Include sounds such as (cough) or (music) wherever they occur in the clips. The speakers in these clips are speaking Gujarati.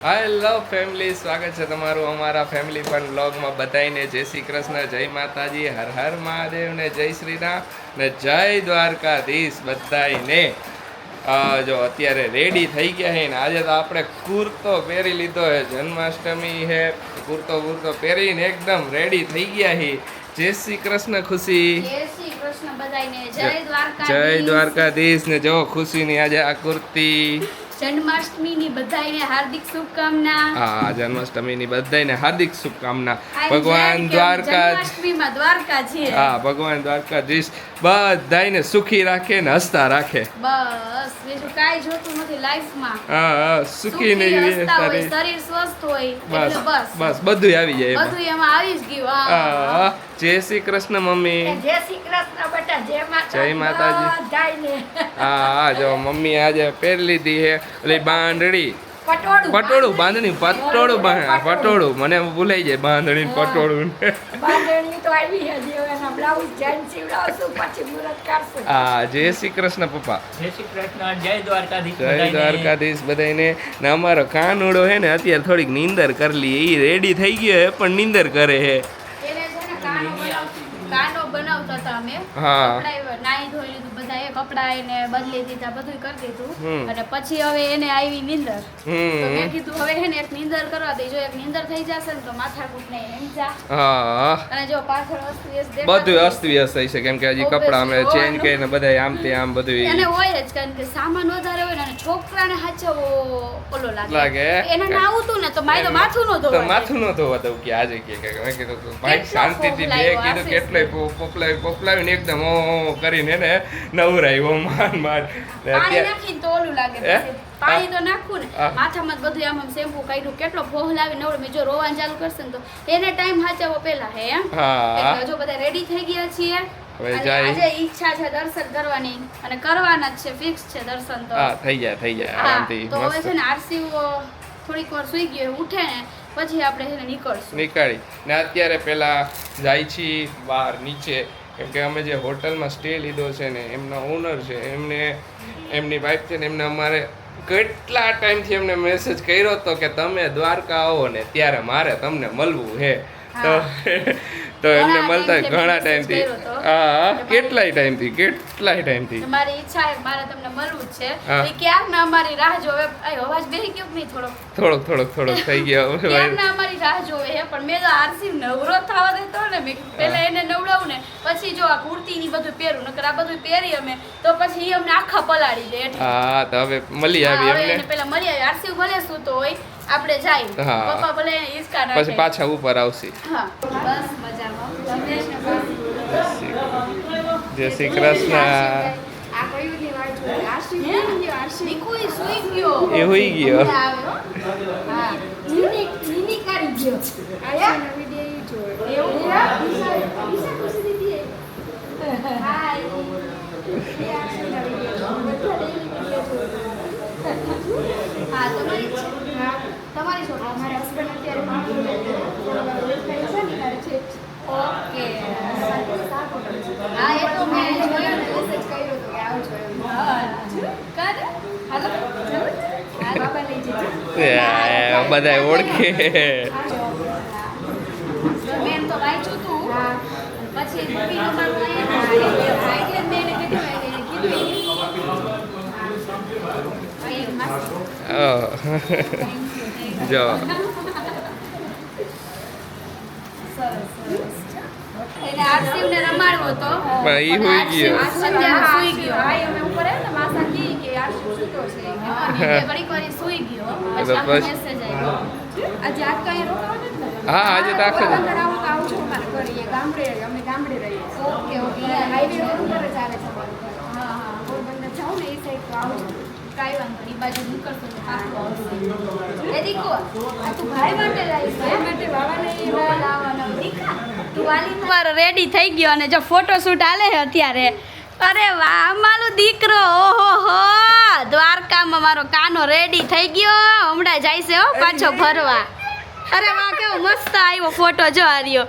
હેલો ફેમિલી સ્વાગત છે તમારું અમારા ફેમિલી ફન બ્લોગમાં બધાને જય શ્રી કૃષ્ણ જય માતાજી હર હર મહાદેવ ને જય શ્રી રામ ને જય દ્વારકાધીશ બધાઈને અ, જો અત્યારે રેડી થઈ ગયા છે ને આજે તો આપણે કુર્તો પહેરી લીધો છે જન્માષ્ટમી છે કુર્તો કુર્તો પહેરીને એકદમ રેડી થઈ ગયા છે જય શ્રી કૃષ્ણ ખુશી. જય દ્વારકાધીશ ને જો ખુશીની આજે આ કુર્તી. જન્માષ્ટમીની બધાયને હાર્દિક શુભકામના. હા જન્માષ્ટમીની બધાને હાર્દિક શુભકામના. ભગવાન દ્વારકા જન્માષ્ટમીમાં દ્વારકા છે હા ભગવાન દ્વારકાધીશ. બધાને સુખી રાખે ને હસતા રાખે. બસ બીજું કાંઈ જોતું નથી લાઈફમાં. હા હા સુખી શરીર સ્વસ્થ હોય બસ બસ. બધું આવી જાય બધું એમાં આવી જ ગયું હા. હા હા. જય શ્રી કૃષ્ણ મમ્મી. જય શ્રી કૃષ્ણ બેટા જય માતા જય માતાજી. હા હા જો મમ્મી આજે પહેરી લીધી છે ઓલી બાંધણી. પટોળું. બાંધણી પટોળું પટોળું. મને ભૂલાઈ જાય બાંધણી પટોળું હા જય શ્રી કૃષ્ણ પપ્પા. જય શ્રી કૃષ્ણ જય દ્વારકાધીશ જય બધાને ને અમારો કાનુડો હે ને અત્યારે થોડીક નીંદર કરી લી એ રેડી થઈ ગયો હે પણ નીંદર કરે હે. એને છે ને કાનો બનાવતી કાનો બનાવતા હતા અમે. હા. નાહી ધોઈ લીધું બધા એ કપડા એને બદલી દીધા બધું કરી દીધું. અને પછી હવે એને આવી નીંદર. તો મેં કીધું હવે એને એક નીંદર કરવા દે. જો એક નીંદર થઈ જશે ને તો માથાકૂટ નહીં એમ જા. અને જો પાછળ અસ્તવ્યસ્ત બધું અસ્તવ્યસ્ત થઈ છે કેમ કે હજી કપડા અમે ચેન્જ કરીને બધા આમ તે આમ એને હોય જ કારણ કે સામાન વધારે હોય ને અને છોકરાને હાચવો ઓલો લાગે. એને નાવું ને તો મારે તો માથું નો ધોવાય. માથું નો ધોવા દઉં કે આજે કે કે મેં કીધું ભાઈ શાંતિથી બે કીધું. કેટલોય પોપલાવી પોપલાવીને એકદમ ઓ ઓ કરીને એને નવરાયો માન માન પાણી તો ઓલું લાગે હે? પાણી તો નાખવું ને. માથામાં બધું આમ આમ શેમ્પુ કાઢ્યું. કેટલો ફોહલાવી નવડે મેં જો રોવાનું ચાલુ કરશે ને તો એને ટાઈમ હાચવો પેલા હે એમ. જો બધા રેડી થઈ ગયા છીએ. હવે જાય. આજે ઈચ્છા છે દર્શન કરવાની. અને કરવાના જ છે. ફિક્સ છે દર્શન તો. હા થઈ જાય થઈ જાય આરામથી તો હવે છે ને આરસી થોડીક વાર સુઈ ગયો. ઉઠે ને પછી આપણે છે નીકળશું. નીકાળી. ને અત્યારે પેલા જાય છીએ બહાર નીચે. કેમ કે અમે જે હોટલમાં સ્ટે લીધો છે ને, એમના ઓનર છે, એમને, એમની વાઈફ છે ને, એમને અમારે કેટલા ટાઈમથી એમને મેસેજ કર્યો હતો કે તમે દ્વારકા આવો ને, ત્યારે મારે તમને મળવું છે તો તો એમને મળતા ઘણા ટાઈમથી હા કેટલાય ટાઈમથી કેટલાય ટાઈમથી મારી ઈચ્છા છે મારે તમને મળવું છે. એ ક્યારના અમારી રાહ જોવે? આ અવાજ બેહી ગયો નહીં થોડો થોડોક થોડોક થોડોક (laughs) થઈ ગયો. ક્યારના અમારી રાહ જોવે હે? પણ મેં તો આરસી નવરો થવા દેતો ને મેં પહેલા એને નવડાવું ને પછી જો આ કુર્તી ની બધું પહેરું નકર આ બધું પહેરી અમે તો પછી એ અમને આખા પલાળી દે. હા તો હવે મળી આવી એમને. પહેલા પેલા મળી આવી. આરસી ભલે સૂતો હોય? આપણે જાય. પપ્પા ભલે એને નાખે. પછી પાછા ઉપર આવશે. હા. બસ મજામાં. જય શ્રી કૃષ્ણ. એ હોઈ ગયો. હો. હા. તમારી. છોકરી મારા husband અત્યારે ઓળખાય છે છે ઓકે. હા એ તો મેં જોયું ને મેસેજ કર્યો હતો કે. હા કારે હાલો જવું હા, બાબા લઈ જજો. એ, બધાય ઓળખે. મેં તો વાંચ્યું પછી મમ્મી નંબર એટલે મેં એને કીધું કીધું એ મસ્ત. ઓહ. જો. સરસ સરસ એને આરસીવને રમાડવો હતો પણ ગયો. આ સંધ્યા સૂઈ ગયો. હા, આજે તો આખો. Okay okay. હાઈવે ઉપર જ આવે છે હા હા. પોરબંદર જાઉં ને એ સાઈડ તો કાંઈ વાંધો નહીં. બાજુ નીકળશો તો પાછું આવશે. એ દીકો, આ તું ભાઈ માટે લાવી ભાઈ માટે વાવાને એ લાવવાનો. દીકા, તું વાલી મારો રેડી થઈ ગયો અને જો ફોટો શૂટ આલે છે અત્યારે. અરે વાહ મારો દીકરો ઓહો હો દ્વારકામાં મારો કાનો રેડી થઈ ગયો. હમણાં જાય છે હો પાછો ફરવા. અરે વાહ કેવો મસ્ત આવ્યો ફોટો જો આ રહ્યો.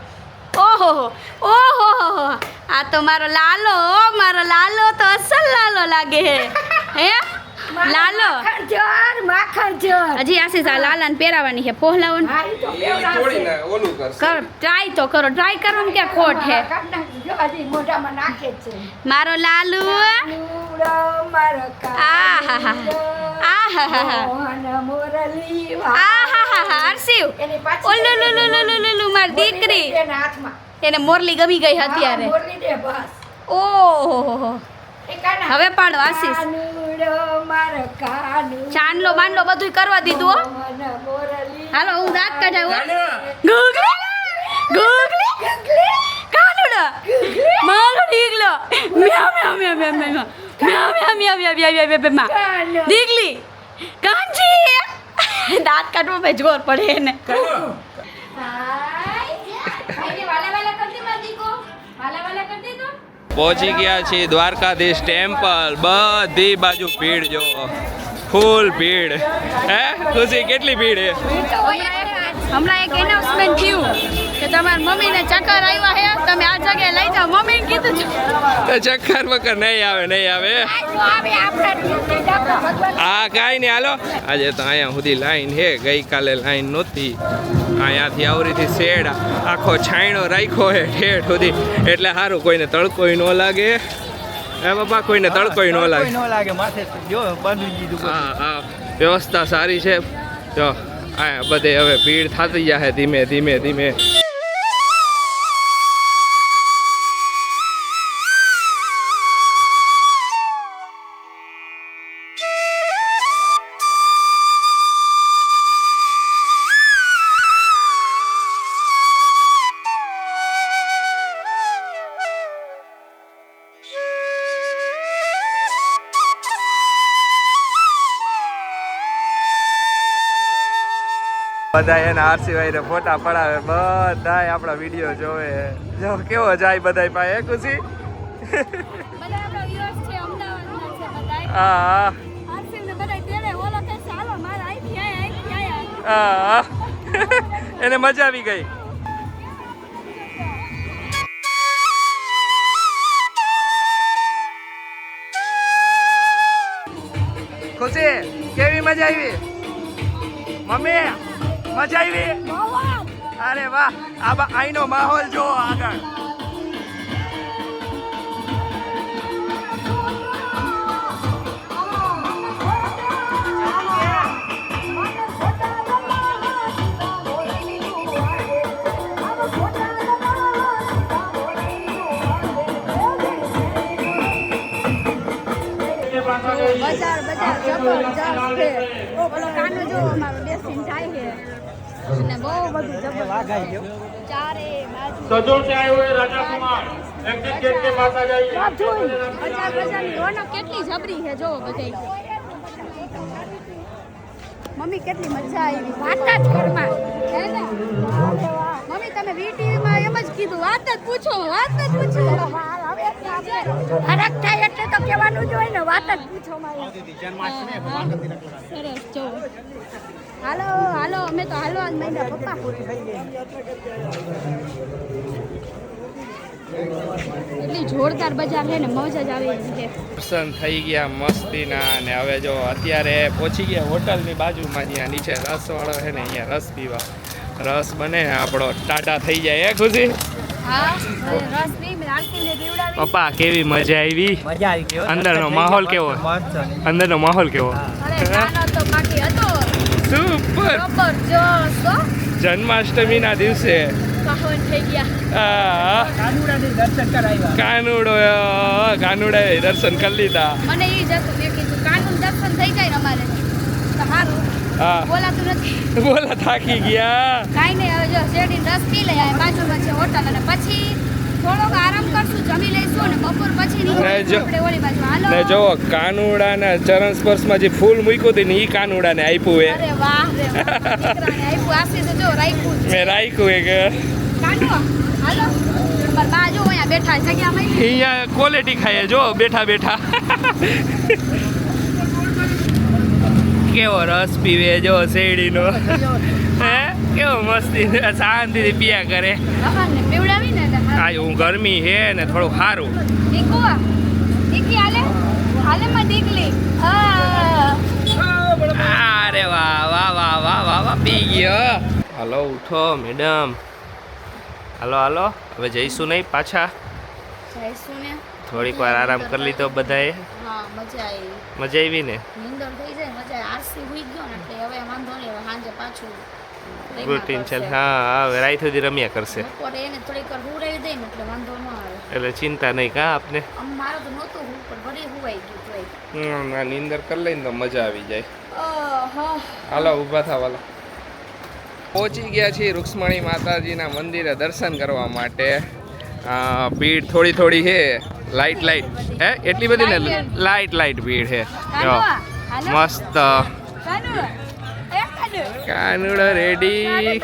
ઓહો હો ઓહો હો હો. આ તો મારો લાલો મારો લાલો તો અસલ લાલો લાગે હે હે? લાલો. જર માખણ જર હજી આશીષ આ લાલાને પહેરાવાની છે પહેલાવન કર ટ્રાય તો કરો ટ્રાય કરો ને કે ખોટ છે? મારો લાલુ દીકરી. એને મોરલી ગમી ગઈ અત્યારે ઓહો હવે પાડો આશીષ. ચાંદલો માંડલો બધું કરવા દીધું હો હાલો હું દાંત કાઢાવું ગુગલી ગુગલી કાનુડો મારો ડીગલો મ્યા મ્યા મ્યા મ્યા મ્યા મ્યા મ્યા મ્યા મ્યા મ્યા મ્યા મ્યા મ્યા ડીગલી કાનજી દાંત કાઢવા મેં જોર પડે એને પહોંચી ગયા છીએ દ્વારકાધીશ ટેમ્પલ. બધી બાજુ ભીડ જો. ફૂલ ભીડ. હે ખુશી કેટલી ભીડ હે? હમણાં એક એનાઉન્સમેન્ટ થયું કે તમારા મમ્મીને ચક્કર આવ્યા હે. તમે આ જગ્યાએ લઈ જાઓ. મમ્મી કીધું છે. ચક્કર વકર નહીં આવે નહીં આવે. હા કાંઈ નહીં. હાલો. આજે તો અહીંયા સુધી લાઈન હે. ગઈકાલે લાઈન નહોતી. અહીંયાથી આવરીથી શેડ આખો છાંયણો રાખ્યો હે ઠેઠ સુધી. એટલે સારું કોઈને તડકોય ન લાગે. હે બાપા કોઈને તડકોય ન લાગે. ન લાગે માથે જો દીધું હા હા વ્યવસ્થા સારી છે. જો આ બધે હવે ભીડ થતી જાય ધીમે ધીમે ધીમે. બધા એના આરસીભાઈ ને ફોટા પડાવે બધા આપણા વીડિયો જોવે. જો કેવો જાય બધા પાસે ખુશી? હા હા. એને મજા આવી ગઈ. ખુશી કેવી મજા આવી? મમ્મી? મજા આવી? અરે વાહ, આ આઈનો માહોલ જો આગળ. બજાર બજાર જબરજસ્ત છે પેલો કાનો જો અમારો છે કેટલી જબરી છે જો બધે મમ્મી કેટલી મજા આવી. વાત જ ઘરમાં. હે ને? મમ્મી તમે વીટીમાં એમ જ કીધું. વાત જ પૂછો વાત જ પૂછો. ફરક કહેવાનું જ હોય ને વાત જ પૂછો મારી. સરસ જો. હાલો હાલો અમે તો હાલો આજ મહિના પપ્પા. એટલી જોરદાર બજાર છે ને મજા જ આવે છે. દર્શન થઈ ગયા મસ્તીના અને હવે જો અત્યારે પહોંચી ગયા હોટલની બાજુમાં જ્યાં નીચે રસવાળો છે ને અહીંયા રસ પીવા. રસ બને આપણો ટાટા થઈ જાય એ ખુશી? પપ્પા કેવી મજા આવી? મજા આવી અંદરનો માહોલ કેવો? અંદરનો માહોલ કેવો? અરે નાનો તો બાકી હતો. સુપર જન્માષ્ટમી ના દિવસે. કાનુડો કાનુડા દર્શન કરી લીધા. અને એ દર્શન થઈ જાય અમારે. બોલા બોલા થાકી ગયા. કાઈ નહીં હવે જો શેરડી રસ પી લે બાજુ છે હોટલ અને પછી થોડોક આરામ કરશું જમી લઈશું અને બપોર પછી જો- આપણે ઓલી બાજુ. હાલો. ને જો કાનુડાના ચરણ સ્પર્શમાં જે ફૂલ મૂક્યું હતું ને એ કાનુડાને આપ્યું એ અરે વાહ રે વાહ. દીકરાને આપ્યું આશીષે જો રાખ્યું. મેં રાખ્યું હાલો. અહીંયા ક્વોલિટી ખાઈએ જો બેઠા બેઠા. કેવો રસ પીવે જો શેરડીનો. હે? કેવો મસ્તી શાંતિથી પિયા કરે. બાબાને પીવડાવી આ હું ગરમી છે ને થોડું સારું. અરે વાહ વાહ વાહ વાહ વાહ વાહ પી ગયો. હાલો ઉઠો મેડમ. હાલો હાલો. હવે જઈશું નહીં પાછા. જઈશું ને. થોડીક વાર આરામ કરી લીધો બધાએ. હા મજા આવી. મજા આવી ને? નીંદર થઈ જાય મજા આરસી હુઈ ગયો ને એટલે હવે વાંધો નહીં હવે સાંજે પાછું રૂટીન છે હા હા રાત સુધી રમ્યા કરશે એને થોડીક હુરાવી દઈ ને એટલે વાંધો ન આવે એટલે ચિંતા નહીં કા આપને આમ તો નહોતું હું પણ વળી હુવાઈ ગયું હમ, આ નીંદર કરી લઈને તો મજા આવી જાય હાલો ઊભા થાવ હાલો પહોંચી ગયા છીએ રૂક્ષ્મણી માતાજીના મંદિરે દર્શન કરવા માટે. ભીડ થોડી થોડી છે. લાઇટ લાઈટ હે એટલી બધી ને? લાઇટ લાઈટ ભીડ છે. મસ્ત. કાનુડો રેડી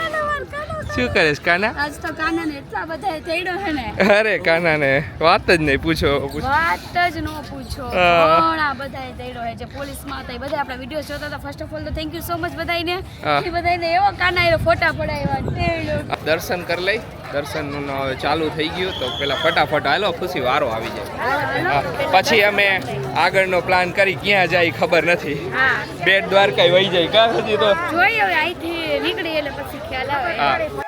શું કરીશ કાના? આજ તો કાનાને એટલા બધા તેડ્યો છે ને. અરે કાનાને. વાત જ નહીં પૂછો વાત જ ન પૂછો. ઘણા બધા તેડ્યો છે જે પોલીસમાં હતા એ બધા આપણા વીડિયો જોતા હતા. ફર્સ્ટ ઓફ ઓલ તો થેન્ક યુ સો મચ બધાઈને હા. એ બધાઈને એવો કાના એવો ફોટા પડાવ્યા દર્શન કરી લઈ. દર્શનનું ચાલુ થઈ ગયું તો પેલા ફટાફટ હાલો ખુશી વારો આવી જાય. પછી અમે આગળનો પ્લાન કરી ક્યાં જાય ખબર નથી. બેટ દ્વારકા વહી જાય કા હજી તો? જોઈએ હવે અહીંથી નીકળી એટલે પછી ખ્યાલ આવે.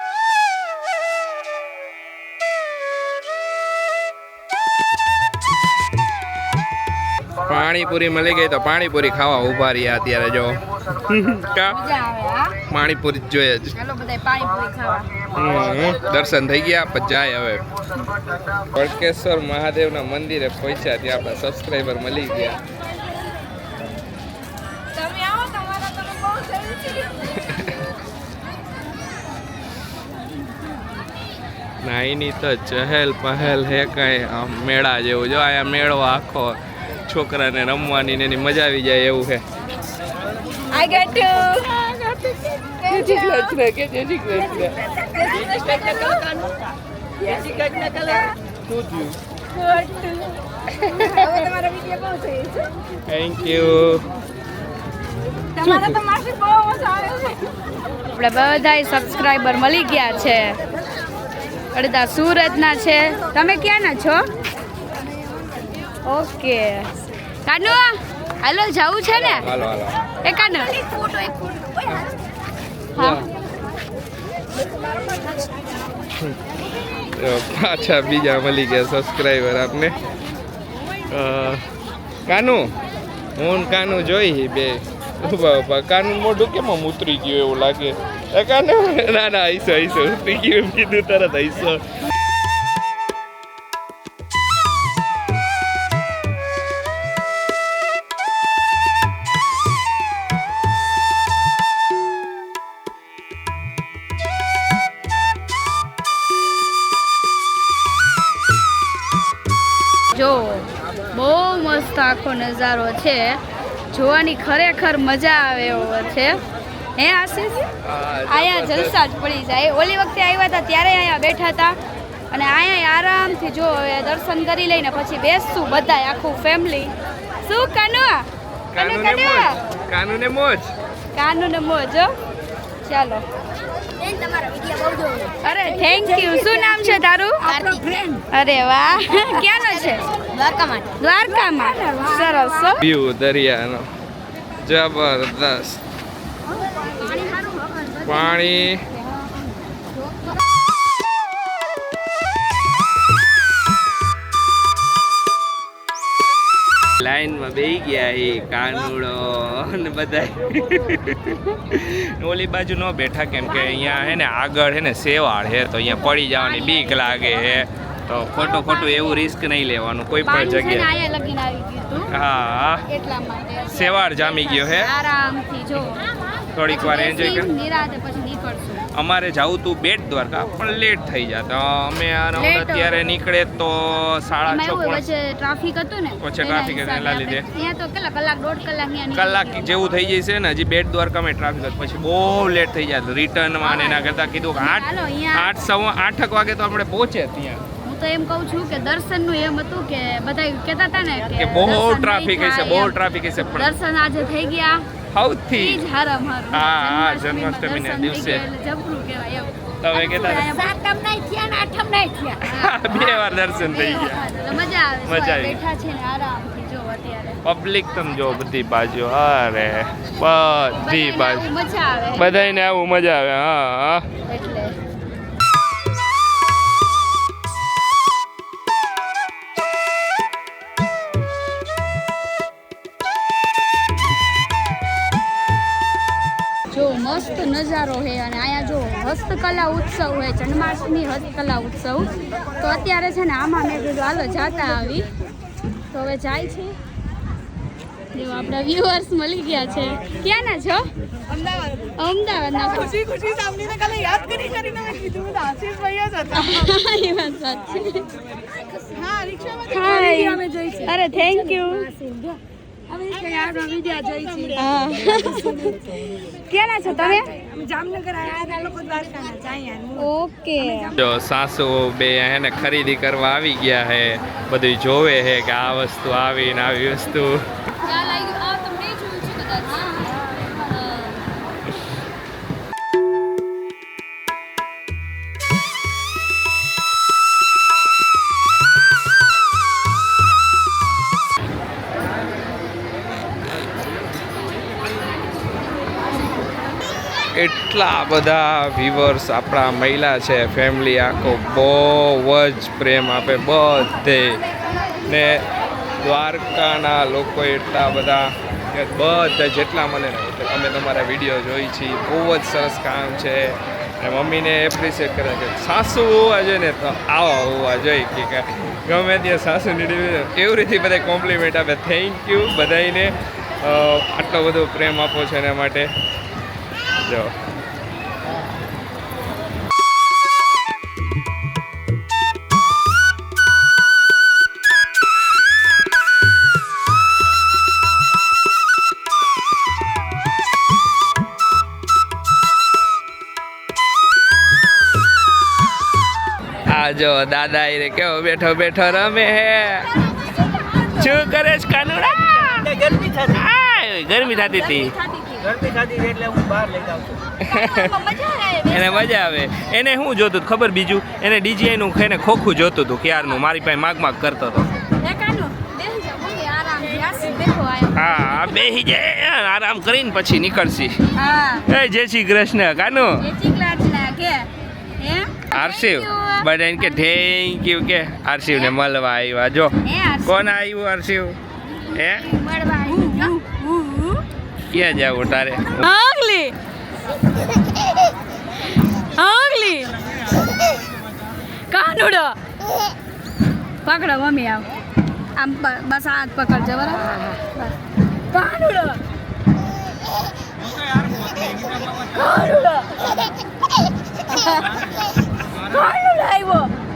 પાણીપુરી મળી ગઈ તો પાણીપુરી ખાવા ઊભા રહ્યા અત્યારે જો. પાણીપુરી જોઈએ. જ ચાલો બધા પાણીપુરી ખાવા. હમ, દર્શન થઈ ગયા પછી જાય હવે. વડકેશ્વર મહાદેવના મંદિરે પહોંચ્યા ત્યાં આપણા સબસ્ક્રાઈબર મળી ગયા. તમે આવો તમારા તમે બહુ જરૂર છે ના એની તો ચહેલ પહેલ હે કાંઈ આમ મેળા જેવું. જો અહીંયા મેળો આખો છોકરાને રમવાની ને એની મજા આવી જાય એવું છે. I get to. Thank you આપણે બધાય સબસ્ક્રાઇબર મળી ગયા છે. અડધા સુરતના છે. તમે ક્યાંના છો? ઓકે કાનુ હાલો જવું છે ને? એ કાનુ. પાછા બીજા મળી ગયા સબસ્ક્રાઈબર આપને કાનુ હું કાનુ જોઈ બે. ઊભા ઊભા. કાનુ મોઢું કેમ આમ ઉતરી ગયું એવું લાગે? એ કાનુ ના ના આઈસો આઈસો ઉતરી ગયું. એમ કીધું તરત આઈસો નજારો છે. જોવાની ખરેખર મજા આવે એવો છે. હે આશીષ? અહીંયા જલસા જ પડી જાય. ઓલી વખતે આવ્યા હતા ત્યારે અહીંયા બેઠા હતા. અને અહીંયા આરામથી જો હવે દર્શન કરી લઈને પછી બેસશું બધા આખું ફેમિલી શું કાનુ કાનુ કાનુ મોજ. કાનુ ને મોજો ચાલો. અરે થેન્ક યુ શું નામ છે તારું? અરે વાહ. ક્યાંનો છે? દ્વારકામાં. દ્વારકામાં? સરસ. વ્યૂ દરિયાનો. જબરદસ્ત. પાણી લાઈનમાં બે ગયા એ કાનુડો ને બધા. ઓલી બાજુ ન બેઠા કેમ કે અહીંયા હે ને આગળ હે ને સેવાળ હે તો અહીંયા પડી જવાની બીક લાગે હે. તો ખોટું ખોટું એવું રિસ્ક નહીં લેવાનું કોઈ પણ જગ્યાએ. હા. સેવાળ જામી ગયો હે? આરામથી જો. થોડીક વાર એન્જોય કર. નિરાતે પછી નીકળશું. અમારે જવું તું બેટ દ્વારકા પણ લેટ થઈ જાત અમે અરાઉન્ડ અત્યારે નીકળે તો સાડા છ વચ્ચે ટ્રાફિક હતું ને વચ્ચે ટ્રાફિક એના લીધે. અહીંયા તો કેટલા કલાક દોઢ કલાક કલાક જેવું થઈ જશે ને હજી બેટ દ્વારકામાં ટ્રાફિક હતું. પછી બહુ લેટ થઈ જાય રિટર્નમાં ને એના કરતાં કીધું કે આઠ આઠ સવા આઠક વાગે તો આપણે પહોંચે ત્યાં. હું તો એમ કહું છું કે દર્શનનું એમ હતું કે બધા કહેતા હતા ને કે બહુ ટ્રાફિક હશે બહુ ટ્રાફિક હશે દર્શન આજે થઈ ગયા. સૌથી હા, હા, જન્માષ્ટમીના દિવસે. તમે થયા (laughs) બે વાર દર્શન થઈ ગયા. મજા આવે મજા પબ્લિક તમે જો બધી બાજુ અરે બધી બાજુ. બધાને આવું. મજા આવે હા હા. નજારો છે અને અહીંયા જો હસ્તકલા ઉત્સવ છે જન્માષ્ટમી હસ્તકલા ઉત્સવ. તો અત્યારે છે ને આમાં મેં કીધું હાલો જાતા આવી. તો હવે જાય છે. જો આપણા વ્યુઅર્સ મળી ગયા છે. ક્યાંના છો? અમદાવાદના ખુશી ખુશી સામની કાલે યાદ કરી કરીને મેં કીધું બધા આશીષ ભાઈ જ હતા. એ વાત સાચી. હા રિક્ષામાં હાય અરે થેન્ક યુ ક્યાંના છો તમે? જામનગર આયા આ લોકો દ્વારકાના છે અહીંયા ઓકે. જો સાસુ બે હે ને ખરીદી કરવા આવી ગયા હે બધું જોવે હે કે આ વસ્તુ આવી ને આવી વસ્તુ. એટલા બધા વ્યુઅર્સ આપણા મહિલા છે. ફેમિલી આખો બહુ જ પ્રેમ આપે બધે. ને દ્વારકાના લોકો એટલા બધા બધા જેટલા મને અમે તમારા વીડિયો જોઈ છીએ. બહુ જ સરસ કામ છે. ને મમ્મીને એપ્રિશિએટ કરે છે સાસુ હોવા જોઈએ ને તો આવા હોવા જોઈએ કે ગમે ત્યાં સાસુની એવી રીતે બધા કોમ્પ્લિમેન્ટ આપે. થેન્ક યુ બધાને આટલો બધો પ્રેમ આપો છો એના માટે. જો આ જો દાદા એ કેવો બેઠો બેઠો રમે હે. શું કરે? છે કાનુડા? ગરમી થતી. ગરમી થતી હતી. ગરમી થતી એટલે હું બહાર લઈ જાઉં છું. એને મજા આવે. એને શું જોતું હતું ખબર બીજું? એને ડીજીઆઈ નું ખાઈને ખોખું જોતું હતું ક્યારનું? મારી પાસે માગ માગ કરતો હતો. હા બેહી જાય. આરામ કરીને પછી નીકળશી. એ જય શ્રી કૃષ્ણ કાનુ? કે? બધા કે થેન્ક યુ કે? આરશિવ ને મળવા આવ્યા. જો હે કોણ આવ્યું આરશિવ? હે? મળવા. ક્યાં જાવું તારે? આગલી. આગલી. કાનુડો. પકડો મમ્મી આવ આમ બસ હાથ પકડજો, બરાબર? કાનુડો. કાનુડો. કાનુડો આવ્યો.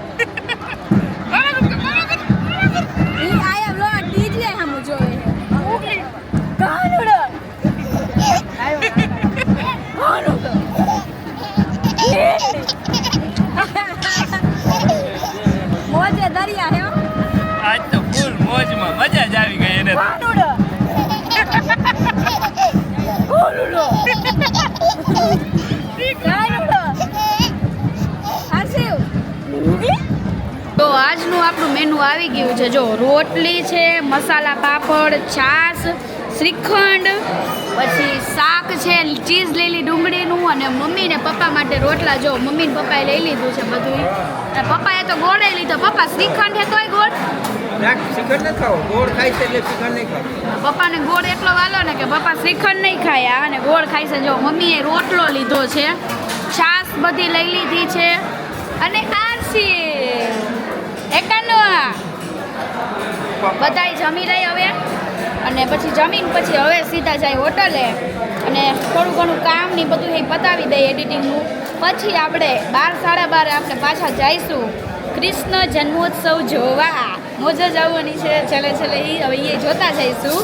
મજા જ આવી ગઈ એને તો. આજનું આપણું મેનુ આવી ગયું છે. જો રોટલી છે મસાલા પાપડ છાશ શ્રીખંડ પછી શાક છે ચીઝ લીલી ડુંગળીનું અને મમ્મી ને પપ્પા માટે રોટલા. જો મમ્મી ને પપ્પાએ લઈ લીધું છે બધું પપ્પાએ તો ગોળે લીધો. પપ્પા શ્રીખંડ હે તોય ગોળ. પપ્પાને ગોળ એટલો વાલો ને કે પપ્પા શ્રીખંડ નહીં ખાયા. અને ગોળ ખાય છે જો મમ્મીએ રોટલો લીધો છે, છાશ બધી લઈ લીધી છે અને આરસી. એકાનો બધાય જમી રહી હવે. અને પછી જમીન પછી હવે સીધા જાય હોટલે. અને થોડું ઘણું કામ ને બધું એ પતાવી દઈએ એડિટિંગનું. પછી આપણે બાર, સાડા બાર આપણે પાછા જઈશું. કૃષ્ણ જન્મોત્સવ જોવા. મોજ જ આવવાની છે છેલ્લે છેલ્લે એ હવે એ જોતા જઈશું.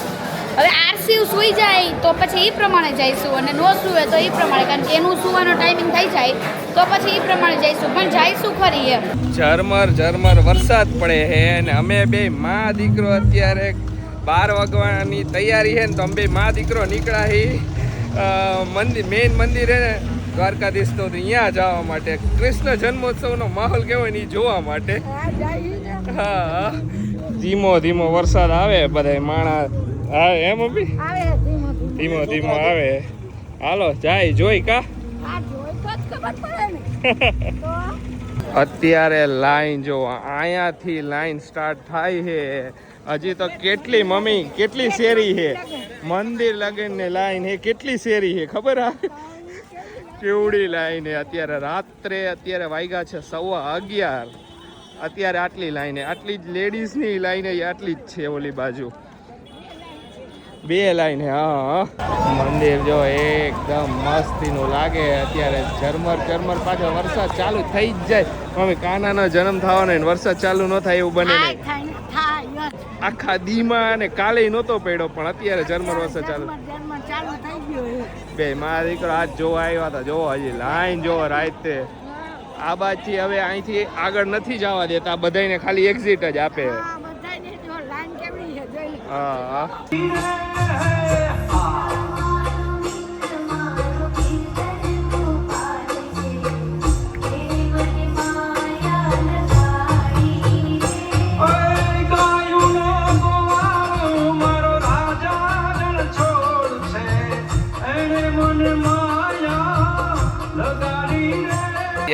હવે આરસીયુ સૂઈ જાય તો પછી એ પ્રમાણે જઈશું અને નો સૂવે તો એ પ્રમાણે કારણ કે એનું સૂવાનો ટાઈમિંગ થઈ જાય તો પછી એ પ્રમાણે જઈશું. પણ જઈશું ખરી એમ. ઝરમર ઝરમર વરસાદ પડે છે અને અમે બે મા દીકરો અત્યારે બાર વાગવાની તૈયારી છે ને તો અમે મા દીકરો નીકળ્યા હી મંદિર મેઇન મંદિર હે ને દ્વારકાધીશ તો અહીંયા જવા માટે. કૃષ્ણ જન્મોત્સવનો માહોલ કેવો ને એ જોવા માટે. હા. ધીમો ધીમો વરસાદ આવે બધા માણા. આવે એમ મમ્મી? ધીમો ધીમો. આવે. હાલો જાય જોઈ કા? (laughs) અત્યારે લાઈન જો અહીંયાથી લાઈન સ્ટાર્ટ થાય છે. હજી તો કેટલી મમ્મી કેટલી શેરી છે? મંદિર લગન ને લાઈન છે કેટલી શેરી છે ખબર આ? કેવડી લાઈન છે. અત્યારે રાત્રે અત્યારે વાગ્યા છે સવા અગિયાર. અત્યારે આટલી લાઈને આટલી જ લેડીઝની લાઈને આટલી જ છે ઓલી બાજુ. બે લાઈન હા મંદિર જો એકદમ મસ્તીનું લાગે. અત્યારે ઝરમર ઝરમર પાછો વરસાદ ચાલુ થઈ જ જાય. મમ્મી કાનાનો જન્મ થવાનો ને વરસાદ ચાલુ ન થાય એવું બને નહીં. આખા દીમાં અને કાલે નહોતો પડ્યો પણ અત્યારે ઝરમર વરસાદ ચાલુ. બે મારા દીકરો આજ જોવા આવ્યા હતા. જોવો હજી લાઈન જોવો રાતે આ બાજથી હવે અહીંથી આગળ નથી જવા દેતા બધાને ખાલી એક્ઝિટ જ આપે. હા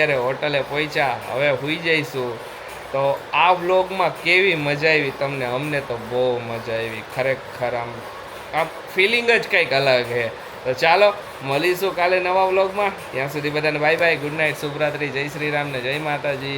અત્યારે હોટલે પહોંચ્યા. હવે હુઈ જઈશું. તો આ વ્લોગમાં કેવી મજા આવી તમને? અમને તો બહુ મજા આવી. ખરેખર આમ આમ ફિલિંગ જ કંઈક અલગ છે. તો ચાલો, મળીશું કાલે નવા વ્લોગમાં. ત્યાં સુધી બધાને બાય બાય ગુડ નાઇટ શુભરાત્રી. જય શ્રી રામ ને જય માતાજી.